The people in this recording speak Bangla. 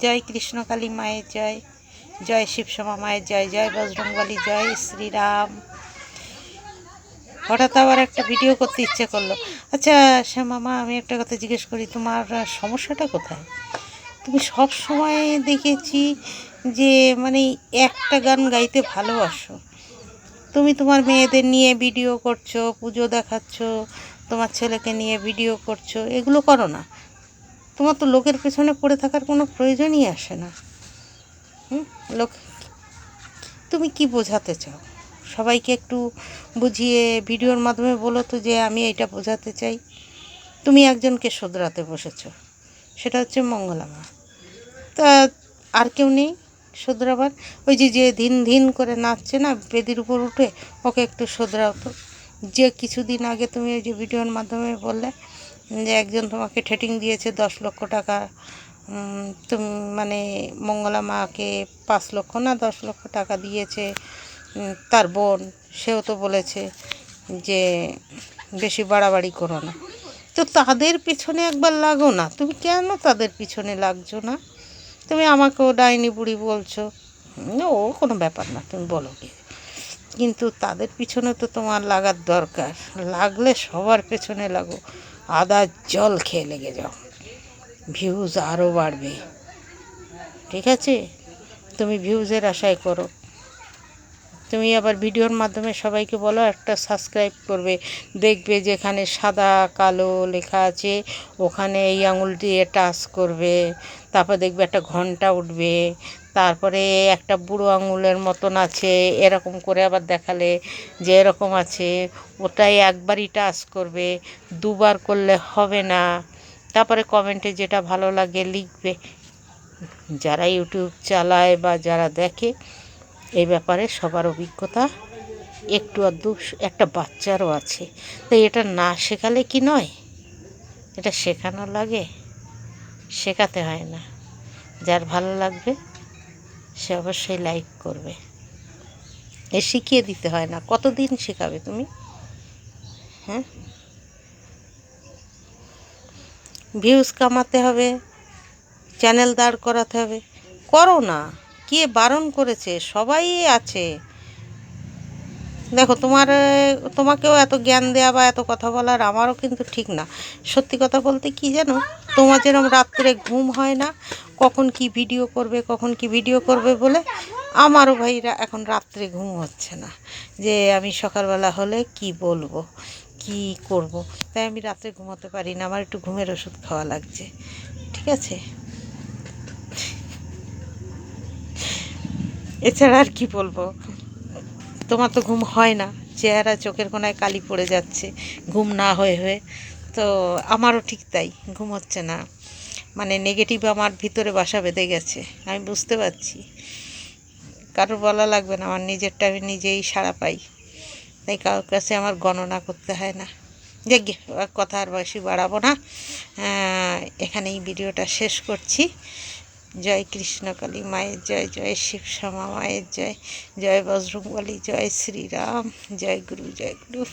জয় কৃষ্ণকালী মায়ের জয় জয় শিবশ্যামা মায়ের জয় জয় বজরংবলী, জয় শ্রীরাম। হঠাৎ আবার একটা ভিডিও করতে ইচ্ছে করল। আচ্ছা শ্যামা মা আমি একটা কথা জিজ্ঞেস করি, তোমার সমস্যাটা কোথায়? তুমি সব সময় দেখেছি যে মানে একটা গান গাইতে ভালোবাসো। তুমি তোমার মেয়েদের নিয়ে ভিডিও করছ, পুজো দেখাচ্ছ, তোমার ছেলেকে নিয়ে ভিডিও করছ, এগুলো করো না। তোমার তো লোকের পেছনে পড়ে থাকার কোনো প্রয়োজনই আসে না। হুম? লোক, তুমি কি বোঝাতে চাও? সবাইকে একটু বুঝিয়ে ভিডিওর মাধ্যমে বলো তো যে আমি এটা বোঝাতে চাই। তুমি একজনকে শোধরাতে বসেছো, সেটা হচ্ছে মঙ্গলামা তা আর কেউ নেই শোধরাবার? ওই যে যে দিন দিন করে নাচছে না, বেদির উপর উঠে ওকে একটু শোধরাও তো। যে কিছুদিন আগে তুমি ওই যে ভিডিওর মাধ্যমে বললে যে একজন তোমাকে ঠেটিং দিয়েছে দশ লক্ষ টাকা তুমি মানে মঙ্গলা মাকে পাঁচ লক্ষ না দশ লক্ষ টাকা দিয়েছে তার বোন, সেও তো বলেছে যে বেশি বাড়াবাড়ি করো না। তো তাদের পিছনে একবার লাগো না। তুমি কেন তাদের পিছনে লাগছো না? তুমি আমাকেও ডাইনি বুড়ি বলছো। ও কোনো ব্যাপার না, তুমি বলো কি কিন্তু তাদের পিছনে তো তোমার লাগার দরকার। লাগলে সবার পেছনে লাগো। আদার জল খেয়ে লেগে যাও। ভিউজ আরও বাড়বে। ঠিক আছে? তুমি ভিউজের আশায় করো। তুমি আবার ভিডিওর মাধ্যমে সবাইকে বলো, একটা সাবস্ক্রাইব করবে। দেখবে যেখানে সাদা, কালো লেখা আছে, ওখানে এই আঙুল দিয়ে টাচ করবে। তারপর দেখবে একটা ঘণ্টা উঠবে। তারপরে একটা বুড়ো আঙুলের মতন আছে, এরকম করে আবার দেখালে যে এরকম আছে, ওটাই একবারই টাচ করবে, দুবার করলে হবে না। তারপরে কমেন্টে যেটা ভালো লাগে লিখবে। যারা ইউটিউব চালায় বা যারা দেখে, এই ব্যাপারে সবার অভিজ্ঞতা একটু আধটু একটা বাচ্চারও আছে। তাই এটা না শেখালে কি নয়? এটা শেখানো লাগে, শেখাতে হয় না। যার ভালো লাগবে সে অবশ্যই লাইক করবে। এ শিখিয়ে দিতে হয় না। কতদিন শেখাবে তুমি? হ্যাঁ? ভিউজ কামাতে হবে চ্যানেল দাঁড় করাতে হবে। করো না। কে বারণ করেছে? সবাই আছে। দেখো, তোমার, তোমাকেও এত জ্ঞান দেওয়া বা এত কথা বলার আমারও কিন্তু ঠিক না। সত্যি কথা বলতে কি জানো? তোমার যেরকম রাত্রে ঘুম হয় না, কখন কি ভিডিও করবে, কখন কি ভিডিও করবে বলে আমারও ভাইরা এখন রাত্রে ঘুম হচ্ছে না। যে আমি সকালবেলা হলে কি বলব, কি করব? তাই আমি রাত্রে ঘুমোতে পারি না, আমার একটু ঘুমের ওষুধ খাওয়া লাগছে। ঠিক আছে? এছাড়া আর কি বলব? তোমার তো ঘুম হয় না, চেহারা চোখের কোনায় কালি পড়ে যাচ্ছে, ঘুম না হয়ে হয়ে। তো আমারও ঠিক তাই ঘুম হচ্ছে না। মানে নেগেটিভ আমার ভিতরে বাসা বেঁধে গেছে আমি বুঝতে পারছি। কারোর বলা লাগবে না আমার নিজেরটা আমি নিজেই সাড়া পাই। তাই কারোর কাছে আমার গণনা করতে হয় না। গে, কথা আর বেশি বাড়াবো না। এখানেই ভিডিওটা শেষ করছি। জয় কৃষ্ণকালী মায়ের জয় জয় শিব শিবশ্যামা মায়ের জয় জয় বজরংবলী জয় শ্রীরাম জয় গুরু জয় গুরু।